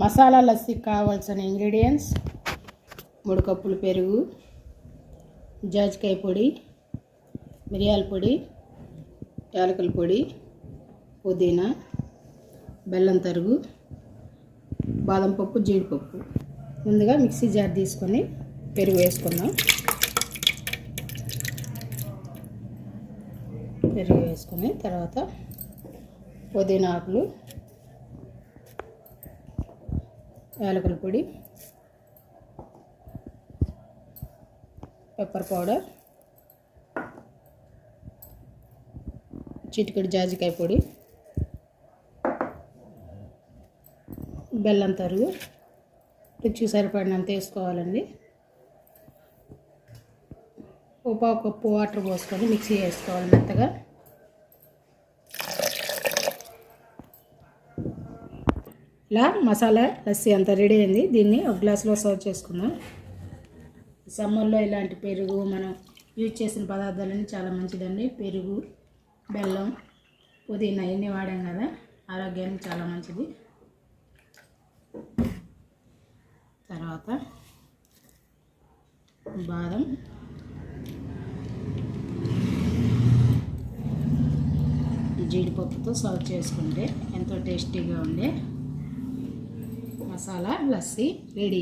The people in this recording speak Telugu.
మసాలా లస్సీకి కావాల్సిన ఇంగ్రీడియంట్స్ మూడు కప్పులు పెరుగు జాజికాయ పొడి మిరియాల పొడి యాలకుల పొడి పుదీనా బెల్లం తరుగు బాదం పప్పు జీడిపప్పు. ముందుగా మిక్సీ జార్ తీసుకొని పెరుగు వేసుకుందాం. పెరుగు వేసుకొని తర్వాత పుదీనా ఆకులు యాలకుల పొడి పెప్పర్ పౌడర్ చిటికెడు జాజికాయ పొడి బెల్లం తరుగు రుచికి సరిపడినంత వేసుకోవాలండి. ఓ కప్పు వాటర్ పోసుకొని మిక్సీ వేసుకోవాలి మెత్తగా. ఇలా మసాలా లస్సీ అంతా రెడీ అయింది. దీన్ని ఒక గ్లాస్లో సర్వ్ చేసుకుందాం. సమ్మర్లో ఇలాంటి పెరుగు మనం యూజ్ చేసిన పదార్థాలన్నీ చాలా మంచిదండి. పెరుగు బెల్లం పుదీనా ఇవన్నీ వాడాం కదా ఆరోగ్యానికి చాలా మంచిది. తర్వాత బాదం. జీడిపప్పుతో సర్వ్ చేసుకుంటే ఎంతో టేస్టీగా ఉండే మసాలా లస్సీ రెడీ.